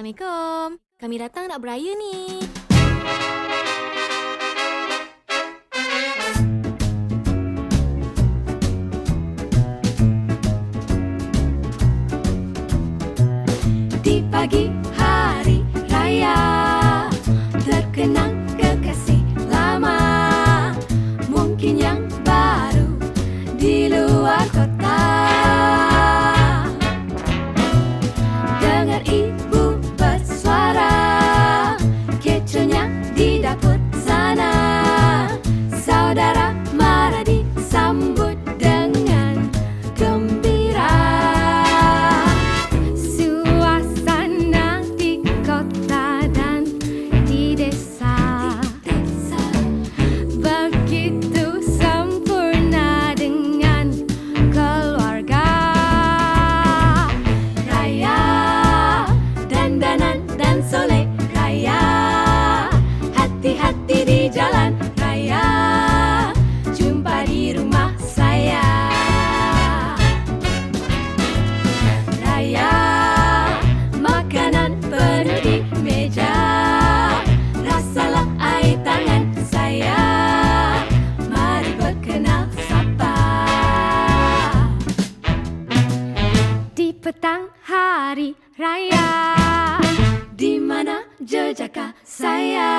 Assalamualaikum. Kami datang nak beraya ni. Di pagi hari raya terkenang takut. petang hari raya. Di mana jejaka saya?